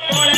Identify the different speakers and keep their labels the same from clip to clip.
Speaker 1: Hola.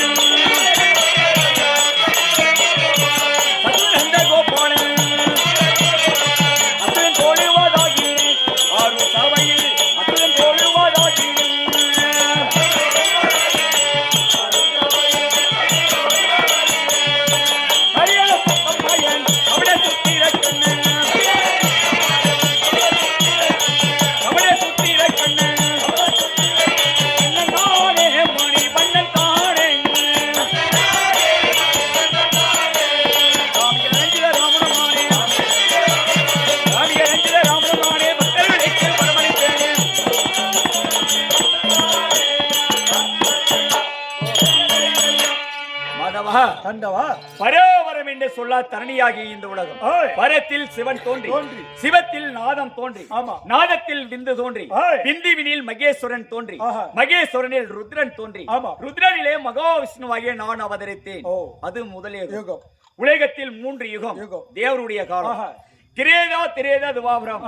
Speaker 2: பரோவரம் என்று சொல்லா தரணியாகி இந்த உலகம். பரத்தில் சிவன் தோன்றி
Speaker 1: தோன்றி.
Speaker 2: சிவத்தில் நாதம் தோன்றி
Speaker 1: ஆமா.
Speaker 2: நாதத்தில் விந்து தோன்றி. விந்துவினில் மகேஸ்வரன் தோன்றி. மகேஸ்வரனில் ருத்ரன் தோன்றி
Speaker 1: ஆமா.
Speaker 2: ருத்ரனிலே மகாவிஷ்ணுவாகிய நான் அவதரித்தேன். அது முதலிய
Speaker 1: யுகம்
Speaker 2: உலகத்தில் மூன்று யுகம்
Speaker 1: யுகம்.
Speaker 2: தேவருடைய காலம் கிரேதா திரேதா துவாபரம்.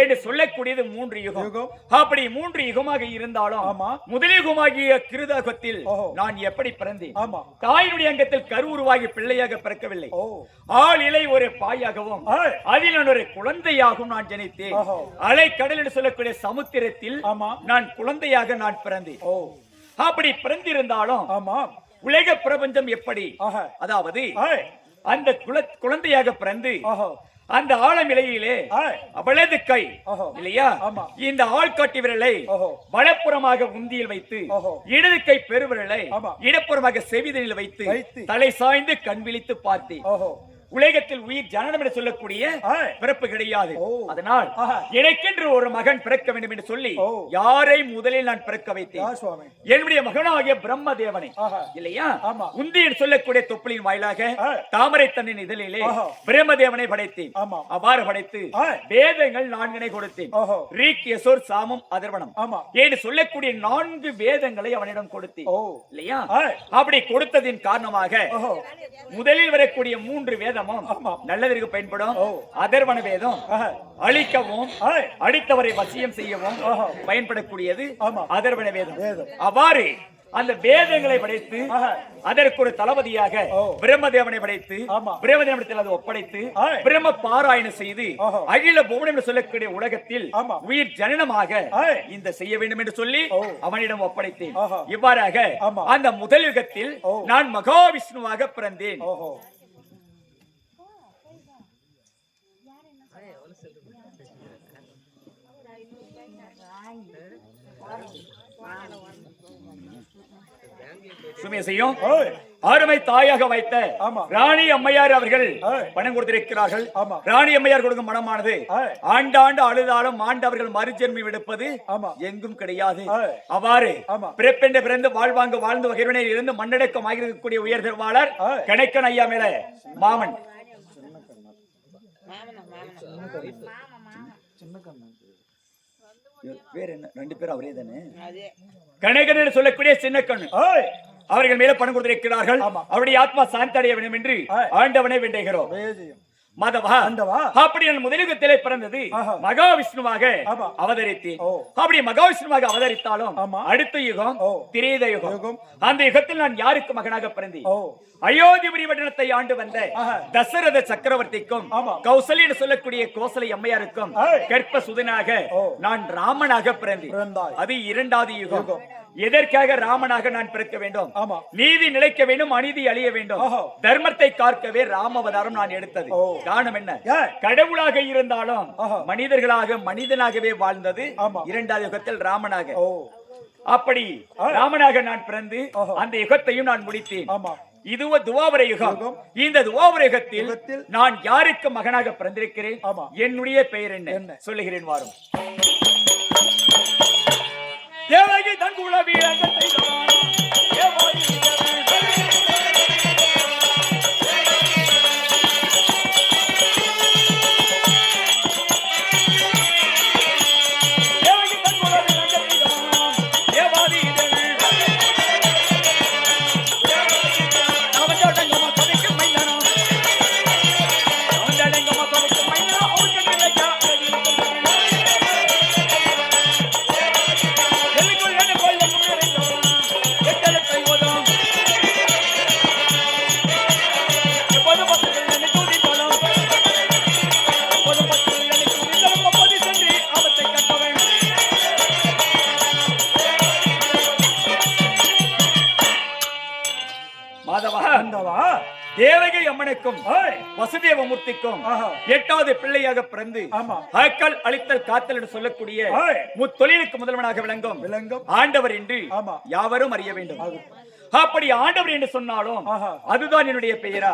Speaker 2: என்று சொல்லக்கூடியது மூன்று யுகம். அப்படி மூன்று யுகமாக இருந்தாலும்
Speaker 1: ஆமா.
Speaker 2: முதலியுகமாகிய கிருதகத்தில்
Speaker 1: ஓஹோ.
Speaker 2: நான் எப்படி பிறந்தேன்
Speaker 1: ஆமா
Speaker 2: தாயினுடைய அங்கத்தில் கருவுருவாகி பிள்ளையாக பிறக்கவில்லை ஆள் இலை ஒரு பாயாகவும். அதில் நான் ஒரு குழந்தையாகவும் நான் ஜனித்தேன். அலை கடல் என்று சொல்லக்கூடிய சமுத்திரத்தில்
Speaker 1: ஆமா.
Speaker 2: நான் குழந்தையாக நான் பிறந்தேன்
Speaker 1: ஓ
Speaker 2: அப்படி பிறந்திருந்தாலும்
Speaker 1: ஆமா
Speaker 2: உலக பிரபஞ்சம் எப்படி அதாவது அந்த குழந்தையாக பிறந்து அந்த ஆழமிலையிலே
Speaker 1: ஆய்
Speaker 2: வலது கை. இல்லையா. இந்த ஆள்காட்டி விரலை
Speaker 1: ஓஹோ.
Speaker 2: வலப்புறமாக உந்தியில் வைத்து. இடது கை பெருவிரலை
Speaker 1: ஆமா.
Speaker 2: இடப்புறமாக செவிதனில் வைத்து. தலை சாய்ந்து கண் விழித்து பார்த்தேன் உலகத்தில் உயிர் ஜனனம் என்று சொல்லக்கூடிய. பிறப்பு கிடையாது. அதனால். எனக்கென்று ஒரு மகன் பிறக்க வேண்டும் என்று சொல்லி. யாரை முதலில் நான் பிறக்க வைத்தேன் என்னுடைய மகனாகிய பிரம்ம தேவனை. இல்லையா. உந்தி என்று சொல்லக்கூடிய தொப்புளின் வாயிலாக. தாமரை தன்னின் இதழிலே
Speaker 1: ஆஹா.
Speaker 2: பிரம்மதேவனை படைத்தேன்
Speaker 1: ஆமா.
Speaker 2: அவ்வாறு படைத்து. வேதங்கள் நான்கினை கொடுத்தேன். ரீக் யசோர் சாமம் அதர்வனம். என்று சொல்லக்கூடிய நான்கு வேதங்களை அவனிடம் கொடுத்தேன் இல்லையா. அப்படி கொடுத்ததின் காரணமாக முதலில் வரக்கூடிய மூன்று வேதமும்
Speaker 1: ஆமா.
Speaker 2: நல்லதற்கு பயன்படும். அதர்வன வேதம் அழிக்கவும் அடித்தவரை வசியம் செய்யவும். பயன்படக்கூடியது. அதர்வன வேதம். அவ்வாறு அந்த வேதங்களை படைத்து. அதற்கு ஒரு தளபதியாக. பிரம்மதேவனை படைத்து. பிரம்மதேவனத்தில் அதை ஒப்படைத்து. பிரம்ம பாராயணம் செய்து. அகில புவனம் என்று சொல்லக்கூடிய உலகத்தில். உயிர் ஜனனமாக. இந்த செய்ய வேண்டும் என்று சொல்லி. அவனிடம் ஒப்படைத்தேன். இவ்வாறாக. அந்த முதல் யுகத்தில். நான் மகாவிஷ்ணுவாக பிறந்தேன் சுமேசையும் ஆறுமை தாயாக வைத்த
Speaker 1: ஆமா.
Speaker 2: ராணி அம்மையார் அவர்கள். பணம் கொடுத்திருக்கிறார்கள்
Speaker 1: ஆமா.
Speaker 2: ராணி அம்மையார் கொடுக்கும் மனமானது
Speaker 1: ஆய்.
Speaker 2: ஆண்டாண்டு அழுதாலும் மாண்டவர்கள் மறுஜென்மி விடுப்பது
Speaker 1: ஆமா.
Speaker 2: எங்கும் கிடையாது. அவ்வாறு. பிறப்பென்று பிறந்து வாழ்வாங்க வாழ்ந்து வகைவினை இருந்து மண்ணடக்கம் ஆகியிருக்கக்கூடிய உயர் திருவாளர்
Speaker 1: ஆய்.
Speaker 2: கணக்கன் ஐயா மேல மாமன் பேர் என்ன? ரெண்டு பேரும் அவரே தானே? என்று சொல்லக்கூடிய சின்ன கண்ணு. அவர்கள் மேல பணம் கொடுத்திருக்கிறார்கள்.
Speaker 1: ஆமா.
Speaker 2: அவருடைய ஆத்மா சாந்தி அடைய வேண்டும் என்று. ஆண்டவனை வேண்டுகிறோம். மாதவா. அப்படி நான் முதலிகத்திலே பிறந்தது. மகாவிஷ்ணுவாக. அவதரித்தேன். அப்படி மகாவிஷ்ணுவாக அவதரித்தாலும். அடுத்த யுகம். திரேத யுகம். அந்த யுகத்தில் நான் யாருக்கு மகனாக பிறந்தேன் அயோத்திபுரி பட்டணத்தை ஆண்டு வந்த. தசரத சக்கரவர்த்திக்கும்
Speaker 1: ஆமா.
Speaker 2: கௌசல்ய என்று சொல்லக்கூடிய கோசலை அம்மையாருக்கும். கற்ப சுதனாக. நான் ராமனாக பிறந்தேன். அது இரண்டாவது யுகம். எதற்காக ராமனாக நான் பிறக்க வேண்டும்
Speaker 1: ஆமா.
Speaker 2: நீதி நிலைக்க வேண்டும் அநீதி அழிய வேண்டும். தர்மத்தை காக்கவே ராமவதாரம் நான் எடுத்தது. காரணம் என்ன? கடவுளாக இருந்தாலும். மனிதர்களாக மனிதனாகவே வாழ்ந்தது. இரண்டாவது யுகத்தில் ராமனாக அப்படி. ராமனாக நான் பிறந்து. அந்த யுகத்தையும் நான் முடித்தேன் இதுவோ துவாபர யுகம். இந்த துவாபர யுகத்தில் நான் யாருக்கு மகனாக பிறந்திருக்கிறேன். என்னுடைய பெயர் என்ன
Speaker 1: என்ன?
Speaker 2: சொல்லுகிறேன் வாரும் தேவகி தன் குலவி அங்கத்தை தான். வசுதேவமூர்த்திக்கும்
Speaker 1: ஆஹா.
Speaker 2: எட்டாவது பிள்ளையாக பிறந்து
Speaker 1: ஆமா.
Speaker 2: அக்கல் அழித்தல் காத்தல் என்று சொல்லக்கூடிய. முத்தொழிலுக்கு முதல்வனாக விளங்கும்
Speaker 1: விளங்கும்
Speaker 2: ஆண்டவர் என்று. யாவரும் அறிய வேண்டும் அப்படி ஆண்டவர் என்று சொன்னாலும். அதுதான் என்னுடைய பெயரா.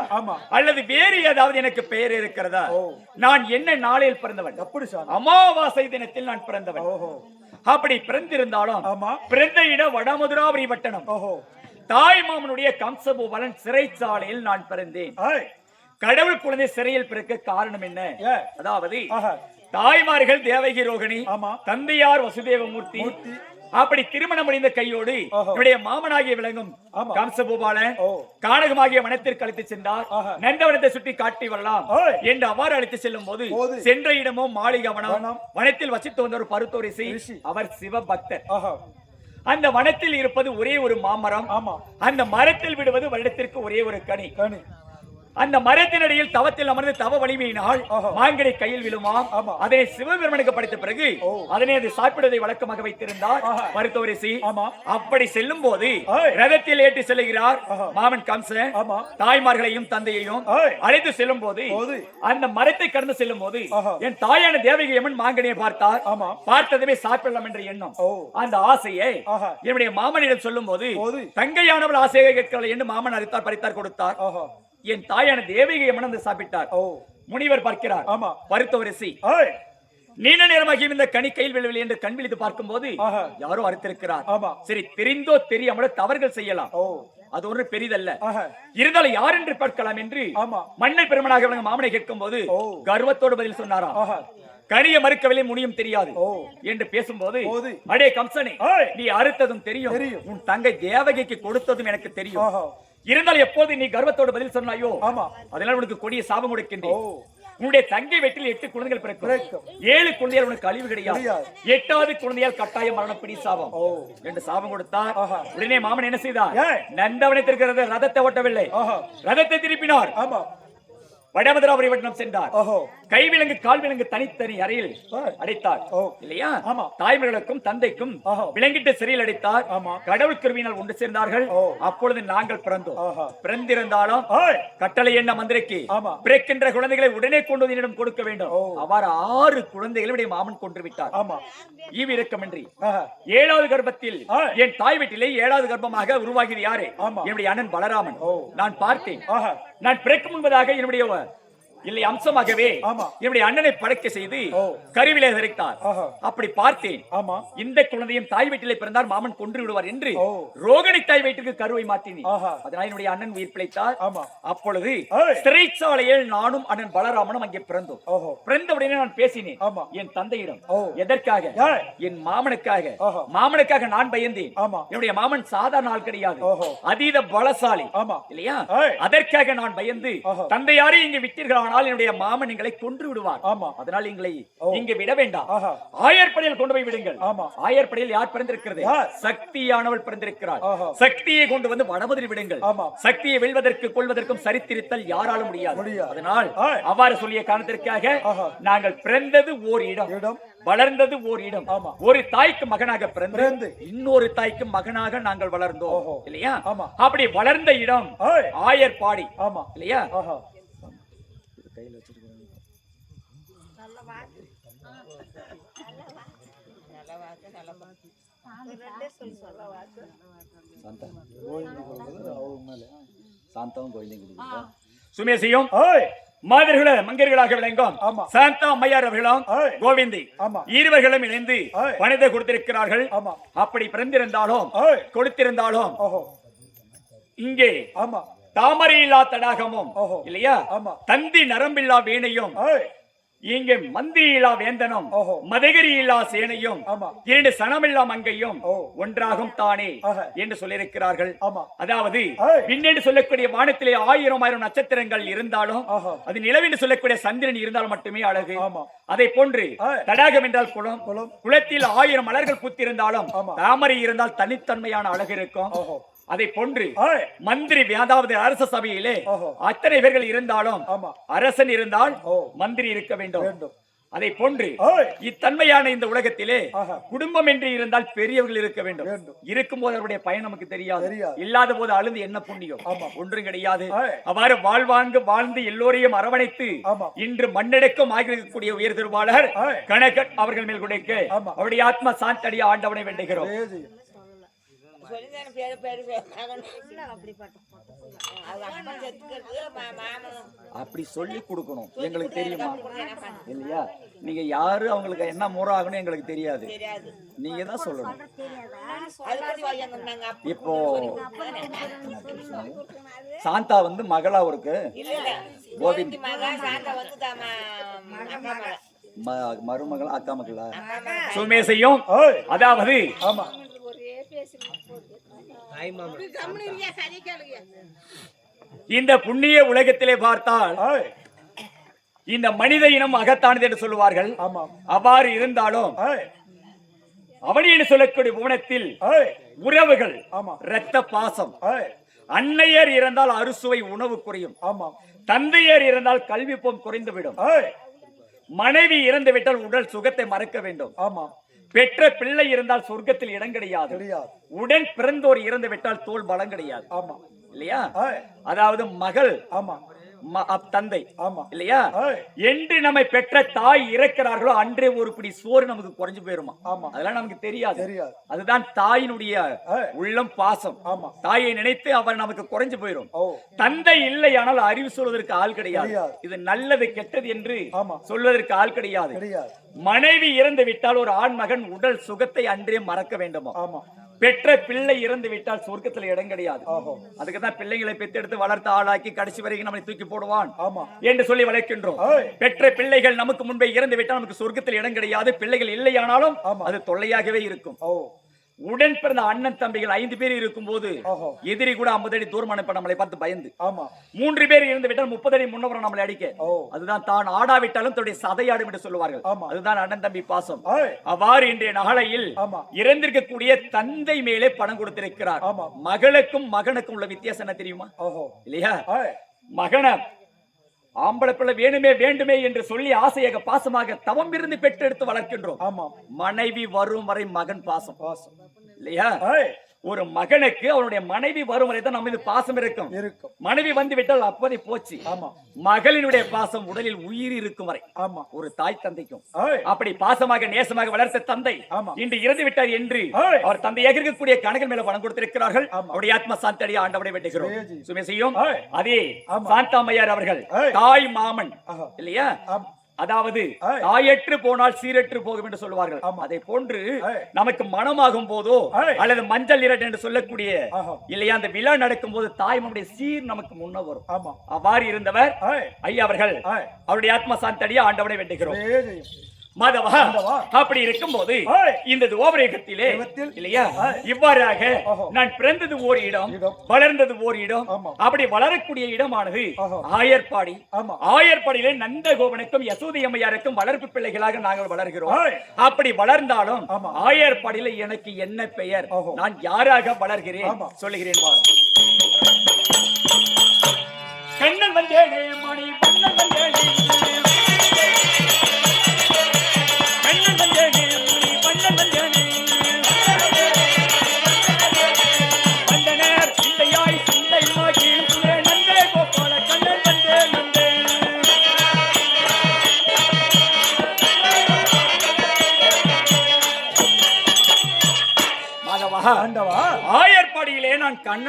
Speaker 2: அல்லது வேறு ஏதாவது எனக்கு பெயர் இருக்கிறதா. நான் என்ன நாளில் பிறந்தவன்
Speaker 1: எப்படி சாமி
Speaker 2: அமாவாசை தினத்தில் நான் பிறந்தவன் அப்படி பிறந்திருந்தாலும் பிறந்த இடம் வடமதுராபுரி பட்டணம்
Speaker 1: ஓஹோ
Speaker 2: தாய் மாமனுடைய கம்சபூவலன் சிறைச்சாலையில் நான் பிறந்தேன் கடவுள் குழந்தை சிறையில் பிறக்க காரணம் என்ன அதாவது தாய்மார்கள் தேவகி ரோகிணி. தந்தையார் வசுதேவமூர்த்தி
Speaker 1: மூர்த்தி.
Speaker 2: அப்படி திருமணம் முடிந்த கையோடு. என்னுடைய மாமனாகிய விளங்கும். கம்சபூபாலன். கானகமாகிய வனத்திற்கு அழைத்து சென்றார். நந்தவனத்தை சுற்றி காட்டி வரலாம். என்று அவ்வாறு அழைத்து செல்லும் போது. சென்ற இடமோ மாளிகை வனம்
Speaker 1: வனம்.
Speaker 2: வனத்தில் வசித்து வந்த ஒரு பருத்தோ ரிஷி
Speaker 1: ரிஷி.
Speaker 2: அவர் சிவபக்தர் அந்த வனத்தில் இருப்பது ஒரே ஒரு மாமரம்.
Speaker 1: ஆமா.
Speaker 2: அந்த மரத்தில் விடுவது வருடத்திற்கு ஒரே ஒரு கனி.
Speaker 1: கனி.
Speaker 2: அந்த மரத்தினடியில் தவத்தில் அமர்ந்து தவ வலிமையினால்
Speaker 1: ஆஹா.
Speaker 2: மாங்கனி கையில் விழுமாம். அதனை சிவபெருமனுக்கு படைத்த பிறகு. அதனை அது சாப்பிடுவதை வழக்கமாக வைத்திருந்தார். மருத்துவரிசி. அப்படி செல்லும் போது. ரதத்தில் ஏற்றி செல்கிறார். மாமன் கம்சன். தாய்மார்களையும் தந்தையையும். அழைத்து செல்லும் போது. அந்த மரத்தை கடந்து செல்லும் போது. என் தாயான தேவகி அம்மன் மாங்கனியை பார்த்தார். பார்த்ததுமே சாப்பிடலாம் என்ற எண்ணம். அந்த ஆசையை. என்னுடைய மாமனிடம் சொல்லும் போது. தங்கையானவள் ஆசையை கேட்கவில்லை என்று மாமன் அறுத்தார் பறித்தார் கொடுத்தார் என் தாயான தேவிகை மணந்து சாப்பிட்டார்
Speaker 1: ஓ
Speaker 2: முனிவர் பார்க்கிறார்
Speaker 1: ஆமா.
Speaker 2: பருத்தவரிசி நீண்ட நேரமாக இந்த கனி கையில் விழவில்லை என்று கண் விழித்து பார்க்கும்போது
Speaker 1: ஆஹா.
Speaker 2: யாரோ அறுத்திருக்கிறார். சரி தெரிந்தோ தெரியாமலோ தவறுகள் செய்யலாம் அது ஒன்று பெரிதல்ல இருந்தாலும் யார் என்று பார்க்கலாம் என்று. மன்னர் பெருமனாக விளங்கும் மாமனை கேட்கும் போது. கர்வத்தோடு பதில் சொன்னாராம்
Speaker 1: ஆஹா
Speaker 2: கனிய மறுக்கவில்லை முடியும் தெரியாது. என்று பேசும்போது
Speaker 1: போது.
Speaker 2: அடே கம்சனே. நீ அறுத்ததும் தெரியும்
Speaker 1: தெரியும்.
Speaker 2: உன் தங்கை தேவகிக்கு கொடுத்ததும் எனக்கு தெரியும்
Speaker 1: ஆஹா
Speaker 2: இருந்தாலும் எப்போது நீ கர்வத்தோடு பதில் சொன்னாயோ
Speaker 1: ஆமா.
Speaker 2: அதனால் உனக்கு கொடிய சாபம் கொடுக்கின்றேன். உன்னுடைய தங்கை வீட்டில் எட்டு குழந்தைகள் பிறக்கும். ஏழு குழந்தையால் உனக்கு அழிவு கிடையாது. எட்டாவது குழந்தையால் கட்டாயம் மரணப்பிடி சாபம். என்று சாபம் கொடுத்தார். உடனே மாமன் என்ன செய்தார்? நந்தவனத்திற்கு ரதத்தை ஓட்டவில்லை. ரதத்தை திருப்பினார்.
Speaker 1: ஆமா.
Speaker 2: வடமதுராபுரி வட்டம் சென்றார்
Speaker 1: ஓஹோ
Speaker 2: கைவிலங்கு கால்விலங்கு தனித்தனி அறையில். அடைத்தார். இல்லையா
Speaker 1: ஆமா.
Speaker 2: தாய்மர்களுக்கும் தந்தைக்கும். விலங்கிட்டு சிறையில் அடைத்தார். கடவுள் கிருவினால் ஒன்று சேர்ந்தார்கள். அப்பொழுது நாங்கள் பிறந்தோம். பிறந்திருந்தாலும் கட்டளை என்ன மந்திரிக்கு. பிறக்கின்ற குழந்தைகளை உடனே கொண்டு வந்து என்னிடம் கொடுக்க வேண்டும். அவ்வாறு ஆறு குழந்தைகளை மாமன் கொன்று விட்டார்
Speaker 1: ஆமா
Speaker 2: ஈவு இரக்கமின்றி
Speaker 1: ஆஹா
Speaker 2: ஏழாவது கர்ப்பத்தில். என் தாய் வீட்டிலே ஏழாவது கர்ப்பமாக உருவாகியது யாரு. என்னுடைய அண்ணன் பலராமன்
Speaker 1: ஓ.
Speaker 2: நான் பார்த்தேன் நான் பிறக்கும் முன்பதாக என்னுடைய இல்லை அம்சமாகவே. என்னுடைய அண்ணனை படைக்க செய்து. கருவிலே சிறைத்தார்
Speaker 1: ஆஹா
Speaker 2: அப்படி பார்த்தேன்
Speaker 1: ஆமா
Speaker 2: இந்த குழந்தையும் தாய் வீட்டிலே பிறந்தார் மாமன் கொன்று விடுவார் என்று. ரோகிணி தாய் வீட்டுக்கு கருவை மாற்றினேன் அதனால் என்னுடைய அண்ணன் உயிர் பிழைத்தார் அப்பொழுது. சிறைச்சாலையில் நானும் அண்ணன் பலராமனும் அங்கே பிறந்தோம் பிறந்த உடனே நான் பேசினேன். என் தந்தையிடம். எதற்காக. என் மாமனுக்காக. மாமனுக்காக நான் பயந்தேன். என்னுடைய மாமன் சாதாரண ஆள் கிடையாது. அதீத பலசாலி. இல்லையா. அதற்காக நான் பயந்து. தந்தையாரே இங்கு விட்டீர்களானால் என்னுடைய மாமன் எங்களை கொன்று விடுவார்
Speaker 1: ஆமா.
Speaker 2: அதனால் எங்களை. இங்கு விட வேண்டாம். ஆயர்படையில் கொண்டு போய் விடுங்கள்
Speaker 1: ஆமா.
Speaker 2: ஆயர்படையில் யார் பிறந்திருக்கிறது? சக்தியானவள் பிறந்திருக்கிறாள்
Speaker 1: ஆஹா.
Speaker 2: சக்தியை கொண்டு வந்து வடமதில் விடுங்கள்
Speaker 1: ஆமா.
Speaker 2: சக்தியை வெல்வதற்கு கொள்வதற்கும் சரித்திருத்தல் யாராலும் முடியாது. அதனால். அவ்வாறு சொல்லிய காரணத்திற்காக. நாங்கள் பிறந்தது ஓர் இடம் வளர்ந்தது ஓர் இடம்
Speaker 1: ஆமா.
Speaker 2: ஒரு தாய்க்கு மகனாக பிறந்து. இன்னொரு தாய்க்கு மகனாக நாங்கள் வளர்ந்தோம். இல்லையா
Speaker 1: ஆமா.
Speaker 2: அப்படி வளர்ந்த இடம்
Speaker 1: ஓய்
Speaker 2: ஆயர்பாடி
Speaker 1: ஆமா
Speaker 2: இல்லையா
Speaker 1: ஆஹா
Speaker 2: சுமேசியும்
Speaker 1: ஓய்
Speaker 2: மாதர்கள மங்கர்களாக விளங்கும். சாந்தா அம்மையார் அவர்களும். கோவிந்தி. இருவர்களும் இணைந்து. பணிதை கொடுத்திருக்கிறார்கள். அப்படி பிறந்திருந்தாலும் கொடுத்திருந்தாலும்
Speaker 1: ஓஹோ.
Speaker 2: இங்கே
Speaker 1: ஆமா.
Speaker 2: தாமரை இல்லா தடாகமும். இல்லையா. தந்தி நரம்பில்லா வீணையும் இங்கே மந்திரி இல்லா வேந்தனும் இல்லா சேனையும். இரண்டு சனமில்லா மங்கையும். ஒன்றாகும் தானே. என்று சொல்லியிருக்கிறார்கள் அதாவது. விண்ணென்று சொல்லக்கூடிய வானத்திலே ஆயிரம் ஆயிரம் நட்சத்திரங்கள் இருந்தாலும். அது நிலவென்று சொல்லக்கூடிய சந்திரன் இருந்தால் மட்டுமே அழகு. அதை போன்று. தடாகம் என்றால் குளம். குளத்தில் ஆயிரம் மலர்கள் பூத்திருந்தாலும்
Speaker 1: ஆமா.
Speaker 2: தாமரை இருந்தால் தனித்தன்மையான அழகு இருக்கும் அதை போன்று மந்திரி அதாவது அரச சபையிலே. அத்தனை பேர்கள் இருந்தாலும் அரசன் இருந்தால். மந்திரி இருக்க வேண்டும் அதை போன்று. இத்தன்மையான இந்த உலகத்திலே. குடும்பம் என்று இருந்தால் பெரியவர்கள் இருக்க வேண்டும். இருக்கும் போது அவருடைய பயன் நமக்கு தெரியாது. இல்லாத போது அழுது என்ன புண்ணியம். ஒன்றும் கிடையாது. அவ்வாறு வாழ்வாங்கு வாழ்ந்து எல்லோரையும் அரவணைத்து. இன்று மண்ணெடுக்கும் ஆகியிருக்கக்கூடிய உயர் திருவாளர். கணக்கன் அவர்கள் மேல் குடைக்க. அவருடைய ஆத்மா சாந்தடிய ஆண்டவனை வேண்டுகிறோம்
Speaker 3: பேரு பேரு
Speaker 2: அப்படி சொல்லி கொடுக்கணும். எங்களுக்கு தெரியுமா? இல்லையா? நீங்க யாரு? அவங்களுக்கு என்ன முறை ஆகணும் எங்களுக்கு தெரியாது.
Speaker 3: தெரியாது.
Speaker 2: நீங்க தான் சொல்லணும். இப்போ சாந்தா வந்து மகளா இருக்கு
Speaker 3: கோவிந்தி.
Speaker 2: மருமகளா அக்கா மகளா? சுமேசையும். அதாவது
Speaker 1: ஆமா.
Speaker 2: இந்த புண்ணிய உலகத்திலே பார்த்தால். இந்த மனித இனம் அகத்தானது என்று சொல்லுவார்கள் அவ்வாறு இருந்தாலும். அவனி என்று சொல்லக்கூடிய புவனத்தில். உறவுகள்
Speaker 1: ஆமா
Speaker 2: இரத்த பாசம். அன்னையர் இருந்தால் அறுசுவை உணவு குறையும்
Speaker 1: ஆமா
Speaker 2: தந்தையர் இருந்தால் கல்விப்போம் குறைந்துவிடும். மனைவி இறந்து விட்டால் உடல் சுகத்தை மறக்க வேண்டும்
Speaker 1: ஆமா
Speaker 2: பெற்ற பிள்ளை இருந்தால் சொர்க்கத்தில் இடம் கிடையாது. உடன் பிறந்தோர் இறந்து விட்டால் தோல் பலம் கிடையாது.
Speaker 1: ஆமா.
Speaker 2: இல்லையா. அதாவது மகள்
Speaker 1: ஆமா.
Speaker 2: தந்தை.
Speaker 1: ஆமா.
Speaker 2: இல்லையா. என்று நம்மை பெற்ற தாய் இறக்கிறார்களோ அன்றே ஒரு பிடி சோறு நமக்கு குறைஞ்சு போயிருமா?
Speaker 1: ஆமா.
Speaker 2: அதெல்லாம் நமக்கு தெரியாது.
Speaker 1: தெரியாது.
Speaker 2: அதுதான் தாயினுடைய. உள்ளம் பாசம்.
Speaker 1: ஆமா.
Speaker 2: தாயை நினைத்து அவன் நமக்கு குறைஞ்சு போயிரும். தந்தை இல்லை ஆனால் அறிவு சொல்வதற்கு ஆள் கிடையாது. இது நல்லது கெட்டது என்று. சொல்வதற்கு ஆள் கிடையாது. மனைவி இறந்து விட்டால் ஒரு ஆண் மகன் உடல் சுகத்தை அன்றே மறக்க வேண்டுமா?
Speaker 1: ஆமா.
Speaker 2: பெற்ற பிள்ளை இறந்து விட்டால் சொர்க்கத்துல இடம் கிடையாது. அதுக்கு தான் பிள்ளைகளை பெத்தெடுத்து வளர்த்து ஆளாக்கி கடைசி வரைக்கும் நம்மை தூக்கி போடுவான்.
Speaker 1: ஆமா.
Speaker 2: என்று சொல்லி வளர்க்கின்றோம். பெற்ற பிள்ளைகள் நமக்கு முன்பே இறந்து விட்டால் நமக்கு சொர்க்கத்தில் இடம் கிடையாது. பிள்ளைகள் இல்லையானாலும். அது தொல்லையாகவே இருக்கும். உடன் பிறந்த அண்ணன் தம்பிகள் ஐந்து பேர் இருக்கும் போது எதிரி கூட ஐம்பது அடி தூரம் அனுப்ப நம்மளை பார்த்து பயந்து. மூன்று பேர் இருந்து விட்டால் முப்பது அடி முன்னவரம் நம்மளை அடிக்க. அதுதான் தான் ஆடாவிட்டாலும் தன்னுடைய சதையாடும் என்று சொல்லுவார்கள். அதுதான் அண்ணன் தம்பி பாசம். அவ்வாறு இன்றைய
Speaker 1: ஆமா.
Speaker 2: இறந்திருக்கக்கூடிய தந்தை மேலே பணம் கொடுத்திருக்கிறார். மகளுக்கும் மகனுக்கும் உள்ள வித்தியாசம் என்ன தெரியுமா? இல்லையா. மகனை ஆம்பளை பிள்ளை வேணுமே வேண்டுமே என்று சொல்லி ஆசையாக பாசமாக தவம் இருந்து பெற்றெடுத்து வளர்க்கின்றோம். மனைவி வரும் வரை மகன் பாசம்.
Speaker 1: பாசம்.
Speaker 2: இல்லையா. ஒரு மகனுக்கு அவனுடைய மனைவி வரும் வரை தான் நம்ம மீது பாசம் இருக்கும்
Speaker 1: இருக்கும்
Speaker 2: மனைவி வந்து விட்டால் அப்போதை போச்சு
Speaker 1: ஆமா
Speaker 2: மகளினுடைய பாசம் உடலில் உயிர் இருக்கும் வரை
Speaker 1: ஆமா
Speaker 2: ஒரு தாய் தந்தைக்கும். அப்படி பாசமாக நேசமாக வளர்த்த தந்தை
Speaker 1: ஆமா.
Speaker 2: இன்று இறந்து விட்டார் என்று. அவர் தந்தையாக இருக்கக்கூடிய கணக்கன் மேல பணம் கொடுத்திருக்கிறார்கள். அவருடைய ஆத்ம சாந்தி அடைய ஆண்டவரை வெட்டுகிறோம். சுமேசியும்
Speaker 1: ஓய்.
Speaker 2: அதே. சாந்தாமையார் அவர்கள். தாய் மாமன். இல்லையா அதாவது
Speaker 1: ஓய்.
Speaker 2: தாயற்று போனால் சீரற்று போகும் என்று சொல்வார்கள்
Speaker 1: ஆமா.
Speaker 2: அதை போன்று. நமக்கு மனமாகும் போதோ. அல்லது மஞ்சள் இரட் என்று சொல்லக்கூடிய. இல்லையா அந்த விழா நடக்கும் போது தாய்மனுடைய சீர் நமக்கு முன்ன வரும் அவ்வாறு இருந்தவர். ஐயா அவர்கள். அவருடைய ஆத்ம சாந்தி அடைய ஆண்டவனை
Speaker 1: செய்யும்
Speaker 2: மாதவா. அப்படி இருக்கும்போது
Speaker 1: ஓய்.
Speaker 2: இந்த துவாபரேகத்திலே. இல்லையா. இவ்வாறாக. நான் பிறந்தது ஓர் இடம். வளர்ந்தது ஓர் இடம். அப்படி வளரக்கூடிய இடமானது. ஆயர்பாடி ஆயர்பாடியிலே நந்தகோபனுக்கும் யசோதி அம்மையாருக்கும் வளர்ப்பு பிள்ளைகளாக நாங்கள் வளர்கிறோம். அப்படி வளர்ந்தாலும். ஆயர்பாடியில எனக்கு என்ன பெயர். நான் யாராக வளர்கிறேன். சொல்லுகிறேன் கண்ணன் வந்தேனே மணி வண்ணன் வந்தேனே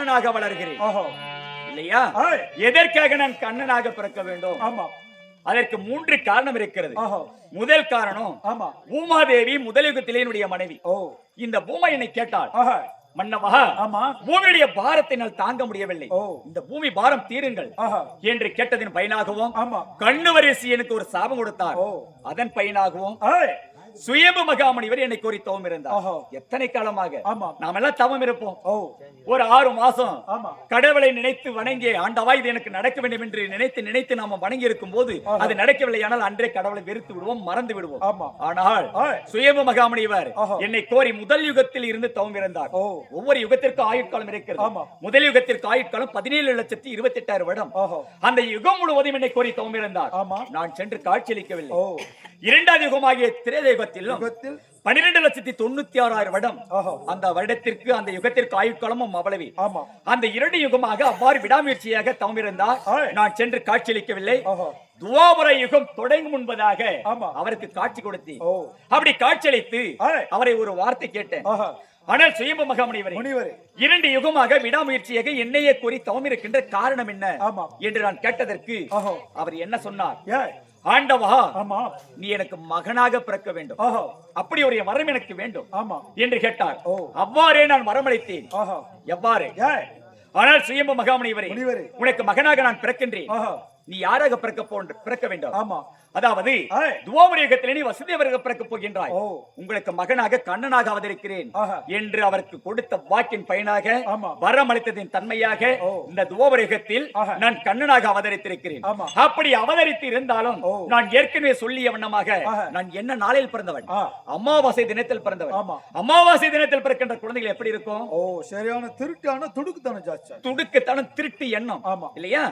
Speaker 2: கண்ணனாக வளர்கிறேன். இல்லையா. எதற்காக நான் கண்ணனாக பிறக்க வேண்டும்?
Speaker 1: ஆமா.
Speaker 2: அதற்கு மூன்று காரணம் இருக்கிறது. முதல் காரணம்
Speaker 1: ஆமா.
Speaker 2: பூமாதேவி முதலுகத்திலே என்னுடைய மனைவி.
Speaker 1: ஓ.
Speaker 2: இந்த பூமா என்னை கேட்டாள் மன்னவா
Speaker 1: ஆமா.
Speaker 2: பூமியுடைய பாரத்தை என்னால் தாங்க முடியவில்லை. இந்த பூமி பாரம் தீருங்கள். என்று கேட்டதின் பயனாகவும்
Speaker 1: ஆமா.
Speaker 2: கண்ணு வரிசை எனக்கு ஒரு சாபம் கொடுத்தார். அதன் பயனாகவும் சுயம்பு மகாமணிவர் என்னை கோரி தவம் இருந்தார். எத்தனை காலமாக? நாம எல்லாம் தவம் இருப்போம். ஒரு ஆறு மாசம். கடவுளை நினைத்து வணங்கி ஆண்டவா இது எனக்கு நடக்க வேண்டும் என்று நினைத்து நினைத்து நாம வணங்கி இருக்கும் போது அது நடக்கவில்லை. ஆனால் அன்றே கடவுளை வெறுத்து விடுவோம் மறந்து விடுவோம். ஆனால். சுயம்பு மகாமணிவர்
Speaker 1: ஆஹா.
Speaker 2: என்னை கோரி முதல் யுகத்தில் இருந்து தவம் இருந்தார். ஒவ்வொரு யுகத்திற்கும் ஆயுட்காலம் இருக்கிறது. முதல் யுகத்திற்கு ஆயுட்காலம் பதினேழு லட்சத்தி இருபத்தி எட்டாயிரம் வருடம் அந்த யுகம் முழுவதும் என்னை கோரி தவம் இருந்தார். நான் சென்று காட்சியளிக்கவில்லை இரண்டாவது யுகமாகிய திரேத யுகத்திலும்
Speaker 1: யுகத்தில்
Speaker 2: பன்னிரண்டு லட்சத்தி தொண்ணூத்தி ஆறாயிரம் வருடம் அந்த வருடத்திற்கு அந்த யுகத்திற்கு ஆயுட்காலமும் அவ்வளவே. அந்த இரண்டு யுகமாக அவ்வாறு விடாமுயற்சியாக தவம் இருந்தார்
Speaker 1: ஆய்.
Speaker 2: நான் சென்று காட்சியளிக்கவில்லை. துவாபர யுகம் தொடங்கும் முன்பதாக. அவருக்கு காட்சி கொடுத்தேன்.
Speaker 1: ஓ.
Speaker 2: அப்படி காட்சியளித்து. அவரை ஒரு வார்த்தை கேட்டேன். ஆனால் சுயம்பு மகாமுனிவரை
Speaker 1: முனிவரே.
Speaker 2: இரண்டு யுகமாக விடாமுயற்சியாக என்னையே கூறி தவம் இருக்கின்ற காரணம் என்ன?
Speaker 1: ஆமா.
Speaker 2: என்று நான் கேட்டதற்கு அவர் என்ன சொன்னார்? ஆண்டவா
Speaker 1: ஆமா.
Speaker 2: நீ எனக்கு மகனாக பிறக்க வேண்டும்.
Speaker 1: ஓஹோ
Speaker 2: அப்படி ஒரு வரம் எனக்கு வேண்டும்
Speaker 1: ஆமா.
Speaker 2: என்று கேட்டார். அவ்வாறே நான் வரமளித்தேன் எவ்வாறு? ஆனால் சுயம்பு
Speaker 1: முனிவரே.
Speaker 2: உனக்கு மகனாக நான் பிறக்கின்றேன். நீ யாராக பிறக்க போன்ற பிறக்க வேண்டும்?
Speaker 1: ஆமா.
Speaker 2: அதாவது
Speaker 1: ஆய்.
Speaker 2: துவாபரயுகத்திலே நீ வசுதேவராக பிறக்க போகின்றாய் உங்களுக்கு மகனாக கண்ணனாக அவதரிக்கிறேன். என்று அவருக்கு கொடுத்த வாக்கின் பயனாக. வரம் அளித்ததின் தன்மையாக. இந்த துவாபரயுகத்தில்
Speaker 1: ஆஹா.
Speaker 2: நான் கண்ணனாக அவதரித்திருக்கிறேன். அப்படி அவதரித்து இருந்தாலும். நான் ஏற்கனவே சொல்லிய வண்ணமாக. நான் என்ன நாளில் பிறந்தவன் அமாவாசை தினத்தில் பிறந்தவன். அமாவாசை தினத்தில் பிறக்கின்ற குழந்தைகள் எப்படி இருக்கும்
Speaker 1: ஓ சரியான திருட்டான துடுக்குத்தான ஜாஸ்தி
Speaker 2: துடுக்குத்தனம் திருட்டு எண்ணம்
Speaker 1: ஆமா.
Speaker 2: இல்லையா.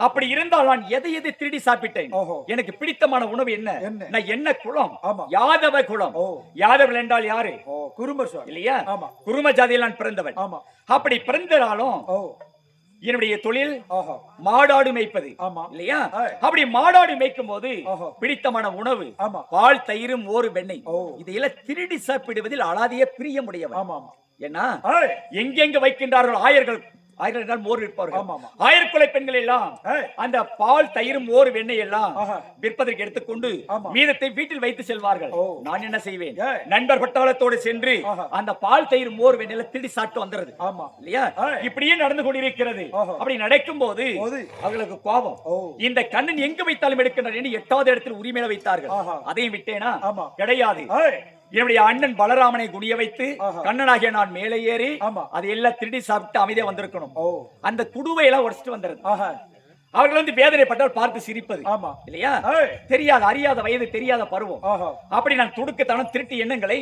Speaker 2: அப்படி இருந்தால் நான் எதை எதை திருடி சாப்பிட்டேன். எனக்கு பிடித்தமான உணவு என்ன? நான் என்ன குலம். யாதவ குலம். யாதவர்கள் என்றால் யாரு?
Speaker 1: சுவாமி.
Speaker 2: இல்லையா. குரும ஜாதியில் நான் பிறந்தவன். அப்படி பிறந்தாலும்
Speaker 1: ஓ.
Speaker 2: என்னுடைய தொழில் மாடாடு மேய்ப்பது. இல்லையா. அப்படி மாடாடு மேய்க்கும் போது. பிடித்தமான உணவு பால் தயிர் மோர் வெண்ணெய். இதையெல்லாம் திருடி சாப்பிடுவதில் அலாதிய பிரியமுடையவன். ஏன்னா எங்கெங்க வைக்கின்றார்கள் ஆயர்கள் என்றால் மோர் விற்பார்கள். ஆயர்குலை பெண்கள் எல்லாம் அந்த பால் தயிர் மோர் வெண்ணெய் எல்லாம். விற்பதற்கு எடுத்துக்கொண்டு. மீதத்தை வீட்டில் வைத்து செல்வார்கள். நான் என்ன செய்வேன். நண்பர் பட்டாளத்தோடு சென்று. அந்த பால் தயிர் மோர் வெண்ணெயில திருடி சாப்பிட்டு வந்துறது
Speaker 1: ஆமா
Speaker 2: இல்லையா. இப்படியே நடந்து கொண்டிருக்கிறது. அப்படி நடக்கும் போது. அவர்களுக்கு கோபம். இந்த கண்ணன் எங்கு வைத்தாலும் எடுக்கின்றார் என்று எட்டாவது இடத்தில் உரிமையில வைத்தார்கள். அதையும் விட்டேனா. கிடையாது என்னுடைய அண்ணன் பலராமனை குனிய வைத்து. கண்ணனாகிய நான் மேலே ஏறி. அதை எல்லாம் திருடி சாப்பிட்டு அமைதியா வந்திருக்கணும். அந்த குடுவை எல்லாம் உடைச்சிட்டு வந்துருது அவர்கள் வந்து வேதனைப்பட்டால் பார்த்து சிரிப்பது.
Speaker 1: ஆமா.
Speaker 2: இல்லையா? தெரியாத அறியாத வயது தெரியாத பருவம். அப்படி நான் துடுக்குத்தனம் திருட்டு எண்ணங்களை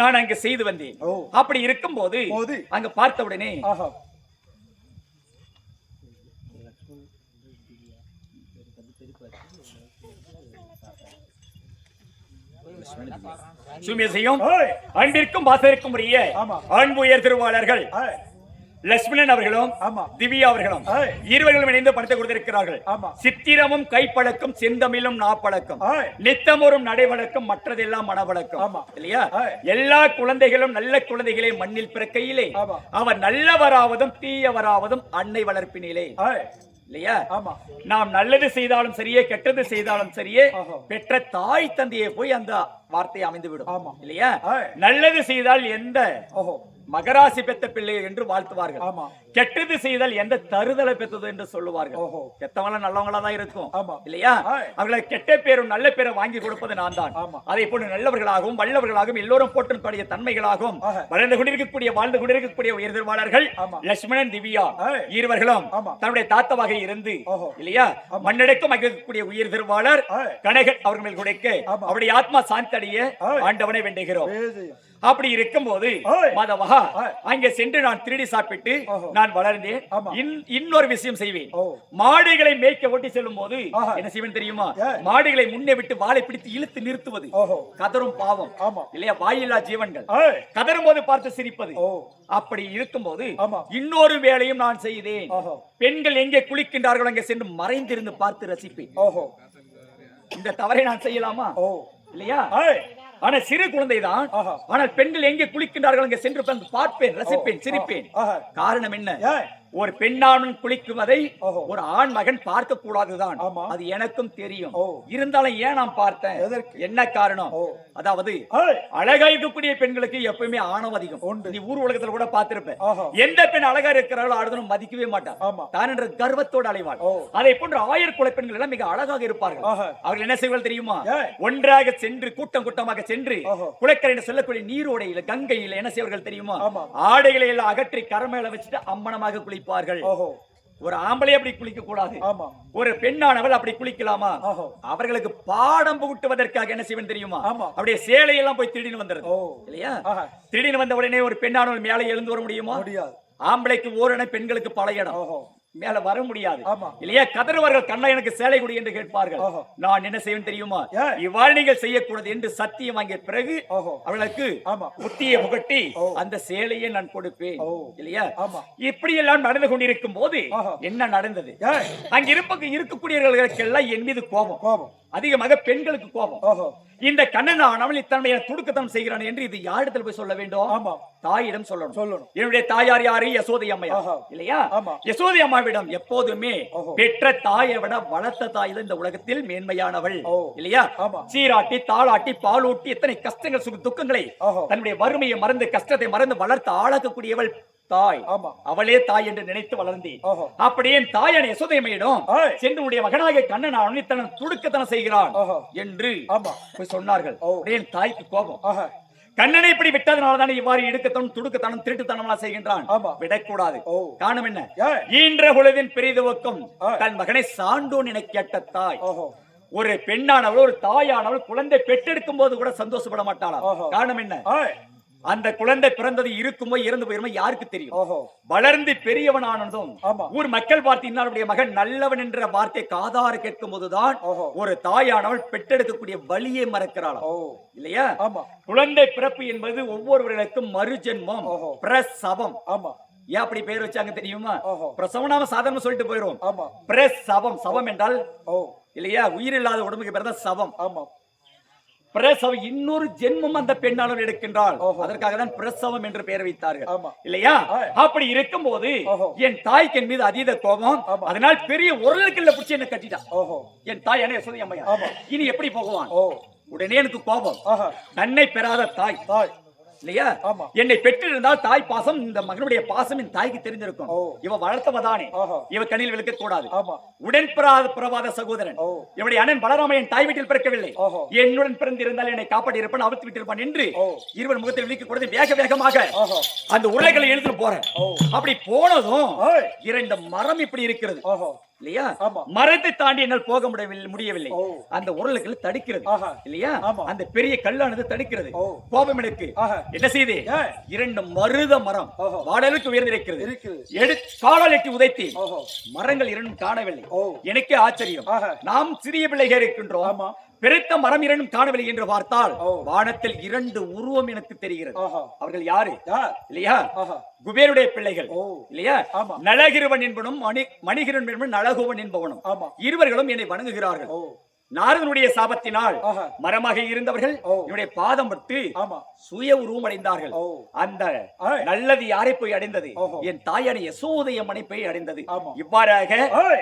Speaker 2: நான் அங்க செய்து வந்தேன். அப்படி இருக்கும் போது. அங்க பார்த்த உடனே சுமேசையும் அன்பிற்கும் பாசத்திற்கும் உரிய. அன்பு உயர் திருவாளர்கள். லட்சுமணன் அவர்களும் திவ்யா அவர்களும். இருவர்களும் இணைந்து படத்தை கொடுத்திருக்கிறார்கள். சித்திரமும் கைப்பழக்கம் செந்தமிழும் நாப்பழக்கம்.
Speaker 1: ஏய்
Speaker 2: நித்தமொரும் நடைவழக்கம் மற்றதெல்லாம் மனவழக்கம். இல்லையா. எல்லா குழந்தைகளும் நல்ல குழந்தைகளே மண்ணில் பிறக்கையிலே. அவர் நல்லவராவதும் தீயவராவதும் அன்னை வளர்ப்பினிலே. இல்லையா
Speaker 1: ஆமா
Speaker 2: நாம் நல்லது செய்தாலும் சரியே கெட்டது செய்தாலும் சரியே. பெற்ற தாய் தந்தையை போய் அந்த வார்த்தை அமைந்து விடும்
Speaker 1: ஆமா.
Speaker 2: இல்லையா. நல்லது செய்தால் எந்த மகராசி பெத்த பிள்ளை என்று வாழ்த்துவார்கள்
Speaker 1: ஆமா
Speaker 2: கெட்டது செய்தால் எந்த தருதலை பெற்றது என்று சொல்லுவார்கள் கெட்டவங்கள நல்லவங்களா தான் இருக்கும். இல்லையா. அவர்களை கெட்ட பேரும் நல்ல பேரும் வாங்கி கொடுப்பது நான் தான். அதை போன்று நல்லவர்களாகவும் வல்லவர்களாகவும் எல்லோரும் போற்றக்கூடிய தன்மைகளாகவும். வளர்ந்து கொண்டிருக்கக்கூடிய வாழ்ந்து கொண்டிருக்கக்கூடிய உயர்திருவாளர்கள். லட்சுமணன் திவ்யா. இருவர்களும். தன்னுடைய தாத்தவாக இருந்து. இல்லையா மண்ணடக்கம் மகிழக்கூடிய உயிர் திருவாளர்
Speaker 1: ஆய்.
Speaker 2: கனகன் அவர்கள் கொடுக்க. அவருடைய ஆத்மா சாந்தி அடைய
Speaker 1: ஆய்.
Speaker 2: ஆண்டவனை வேண்டுகிறோம் அப்படி இருக்கும்போது. மாதவா. அங்கே சென்று நான் திருடி சாப்பிட்டு. நான் வளர்ந்தேன். இன்னொரு விஷயம் செய்வேன். மாடுகளை மேய்க்க ஓட்டி செல்லும் போது. என்ன செய்வேன் தெரியுமா? மாடுகளை முன்னே விட்டு வாளை பிடித்து இழுத்து நிறுத்துவது. கதரும் பாவம். இல்லையா? வாயில்லா ஜீவன்கள். கதரும் போது பார்த்து சிரிப்பது. அப்படி இருக்கும்போது. இன்னொரு வேலையும் நான் செய்தேன். பெண்கள் எங்கே குளிக்கின்றார்களோ அங்கே சென்று மறைந்திருந்து பார்த்து ரசிப்பேன். இந்த தவறை நான் செய்யலாமா? இல்லையா? ஆனா சிறு குழந்தைதான். ஆனால் பெண்கள் எங்கே குளிக்கின்றார்கள் அங்கே சென்று பார்ப்பேன் ரசிப்பேன் சிரிப்பேன். காரணம் என்ன? ஒரு பெண்ணாணன் குளிக்குவதை
Speaker 1: ஓஹோ.
Speaker 2: ஒரு ஆண் மகன் பார்க்க கூடாதுதான். அது எனக்கும் தெரியும். இருந்தாலும் ஏன் நான் பார்த்தேன்? என்ன காரணம். அதாவது அழகா இருக்கக்கூடிய பெண்களுக்கு எப்பவுமே ஆணவம் அதிகம். நீ ஊர் உலகத்துல கூட பார்த்திருப்ப. எந்த பெண் அழகா இருக்கிறாளோ அடுத்தனும் மதிக்கவே மாட்டான். தான் என்ற கர்வத்தோடு அலைவாள். அதை போன்ற ஆயர் குல பெண்கள் எல்லாம் மிக அழகாக இருப்பார்கள். அவர்கள் என்ன செய்வார்கள் தெரியுமா. ஒன்றாக சென்று கூட்டம் கூட்டமாக சென்று. குளக்கரை என்று சொல்லக்கூடிய நீரோடையில கங்கையில என்ன செய்வார்கள் தெரியுமா. ஆடைகளை எல்லாம் அகற்றி கரமேல வச்சுட்டு அம்மனமாக குளிப்பார்கள். ஒரு ஆம்பளை அப்படி குளிக்க கூடாது. ஒரு பெண்ணானவள் அப்படி குளிக்கலாமா? அவர்களுக்கு பாடம் புகுட்டுவதற்காக என்ன செய்வேன் தெரியுமா. அப்படியே சேலையெல்லாம் போய் திடீர்னு வந்துருது இல்லையா? திடீர்னு வந்த உடனே ஒரு பெண்ணானவள் மேலே எழுந்து வர முடியுமா? ஆம்பளைக்கு ஓரணை பெண்களுக்கு பல இடம். மேல வர முடியாது. இல்லையா? கதறுவார்கள் கண்ணா எனக்கு சேலை கொடி என்று கேட்பார்கள். நான் என்ன செய்வேன் தெரியுமா? இவ்வாறு நீங்கள் செய்யக்கூடாது என்று சத்தியம் வாங்கிய பிறகு அவளுக்கு புத்தியை புகட்டி. அந்த சேலையை நான் கொடுப்பேன். இல்லையா. இப்படி எல்லாம் நடந்து கொண்டிருக்கும் போது. என்ன நடந்தது? அங்க இருப்ப இருக்கக்கூடியவர்களுக்கெல்லாம் என் மீது கோபம்.
Speaker 1: கோபம்.
Speaker 2: அதிகமாக பெண்களுக்கு கோபம். இந்த கண்ணன் அவன் இத்தன்மையை துடுக்கத்தனம் செய்கிறான் என்று இது யாரிடத்தில் போய் சொல்ல வேண்டும்? தாயிடம் சொல்லணும்.
Speaker 1: சொல்லணும்.
Speaker 2: என்னுடைய தாயார் யாரு? யசோதை அம்மையா. இல்லையா. யசோதை அம்மாவிடம் எப்போதுமே. பெற்ற தாயை விட வளர்த்த தாய் தான் இந்த உலகத்தில் மேன்மையானவள். இல்லையா. சீராட்டி தாளாட்டி பாலூட்டி எத்தனை கஷ்டங்கள் சுக துக்கங்களை. தன்னுடைய வறுமையை மறந்து கஷ்டத்தை மறந்து வளர்த்து ஆளாக்கக்கூடியவள் தாய் அவளே தாய் என்று நினைத்து வளர்ந்தேன்
Speaker 1: ஓஹோ
Speaker 2: அப்படியே தாயான யசோதைமையிடம்
Speaker 1: ஏய்.
Speaker 2: சென்று உடைய மகனாக கண்ணன் அவனித்தனம் துடுக்கத்தனம் செய்கிறான். என்று சொன்னார்கள் என் தாய்க்கு கோபம் கண்ணனை இப்படி விட்டதனால தானே இவ்வாறு இடுக்கத்தனம் துடுக்கத்தனம் திருட்டுத்தனம் செய்கின்றான். விடக்கூடாது. காரணம் என்ன. ஈன்ற பொழுதின் பெரிதுவக்கும். தன் மகனை சான்றோன் என கேட்ட தாய் ஒரு பெண்ணானவள் ஒரு தாயானவள் குழந்தை பெற்றெடுக்கும் போது கூட சந்தோஷப்பட மாட்டாளாம்
Speaker 1: ஓஹோ.
Speaker 2: காரணம் என்ன அந்த குழந்தை பிறந்தது இருக்குமோ இறந்து போயிருமோ யாருக்கு தெரியும்? வளர்ந்து பெரியவனானதும்
Speaker 1: ஆமா.
Speaker 2: ஊர் மக்கள் பார்த்து இன்னாருடைய மகன் நல்லவன் என்ற வார்த்தை காதார கேட்கும் போதுதான். ஒரு தாயானவள் பெற்றெடுக்கக்கூடிய வழியை மறக்கிறாளாம்.
Speaker 1: ஓ.
Speaker 2: இல்லையா? குழந்தை பிறப்பு என்பது ஒவ்வொருவர்களுக்கும் மறுஜென்மம். பிரசவம்.
Speaker 1: ஆமா.
Speaker 2: ஏன் அப்படி பேர் வச்சாங்க தெரியுமா? நாம சாதாரண சொல்லிட்டு போயிரும். பிரசவம். சவம் என்றால் இல்லையா? உயிர் இல்லாத உடம்புக்கு பிறந்த சவம்.
Speaker 1: ஆமா.
Speaker 2: பிரசவம் இன்னொரு ஜென்மம் அந்த பெண்ணாளர் எடுக்கின்றாள். அதற்காக தான் பிரசவம் என்று பெயர் வைத்தார்கள். இல்லையா. அப்படி இருக்கும்போது
Speaker 1: ஓஹோ.
Speaker 2: என் தாய்க்கு என் மீது அதீத கோபம். அதனால் பெரிய உரலுக்குள்ள பிடிச்சி என்ன கட்டிட்டான் என் தாய் என்ன யசோதை அம்மையா. இனி எப்படி போகுவான் உடனே எனக்கு கோபம் தன்னை பெறாத தாய்
Speaker 1: தாய்
Speaker 2: இல்லையா. என்னை பெற்றிருந்தால் தாய் பாசம் இந்த மகனுடைய பாசம் என் தாய்க்கு தெரிஞ்சிருக்கும். இவ வளர்த்தவதானே. இவ கண்ணில் விளக்க கூடாது உடன் பிறவாத சகோதரன். இவருடைய அண்ணன் பலராம என் தாய் வீட்டில் பிறக்கவில்லை. என்னுடன் பிறந்திருந்தால் என்னை காப்பாற்றி இருப்பான் அவுத்து விட்டிருப்பான் என்று. இருவர் முகத்தில் விழிக்க கூடாது வேக வேகமாக அந்த உருளைகளை எழுதிட்டு போறேன். அப்படி போனதும். இரண்டு மரம் இப்படி இருக்கிறது இல்லையா
Speaker 1: ஆமா.
Speaker 2: மரத்தை தாண்டி என்னால் போக முடியவில்லை முடியவில்லை. அந்த உருளைகள் தடுக்கிறது. இல்லையா
Speaker 1: ஆமா.
Speaker 2: அந்த பெரிய கல்லானது தடுக்கிறது. கோபம் எனக்கு. என்ன செய்து. இரண்டு மருத மரம். வாடலுக்கு உயர்ந்திருக்கிறது
Speaker 1: இருக்குது.
Speaker 2: எடு காலால் எட்டி உதைத்தி மரங்கள் இரண்டும் காணவில்லை. எனக்கே ஆச்சரியம். நாம் சிறிய பிள்ளைகள் இருக்கின்றோம்
Speaker 1: ஆமா.
Speaker 2: பெருத்த மரம் இரண்டும் காணவில்லை என்று பார்த்தால். வானத்தில் இரண்டு உருவம் எனக்கு தெரிகிறது அவர்கள் யாரு இல்லையா குபேருடைய பிள்ளைகள். இல்லையா. நலகிருவன் என்பவனும் மணி மணிகிரன் என்பவனும் நலகுவன் என்பவனும். இருவர்களும் என்னை வணங்குகிறார்கள் நாரதனுடைய சாபத்தினால். மரமாக இருந்தவர்கள். என்னுடைய பாதம் பட்டு சுய உருவம் அடைந்தார்கள்
Speaker 1: ஓ.
Speaker 2: அந்த. நல்லது யாரை போய் அடைந்தது. என் தாயான யசோதயம்மனை போய் அடைந்தது. இவ்வாறாக.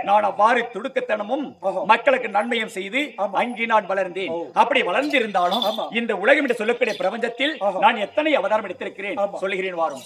Speaker 2: நான் அவ்வாறு துடுக்கத்தனமும். மக்களுக்கு நன்மையும் செய்து. அங்கே நான் வளர்ந்தேன். அப்படி வளர்ந்திருந்தாலும். இந்த உலகம் என்று சொல்லக்கூடிய பிரபஞ்சத்தில். நான் எத்தனை அவதாரம் எடுத்திருக்கிறேன். சொல்லுகிறேன் வாரும்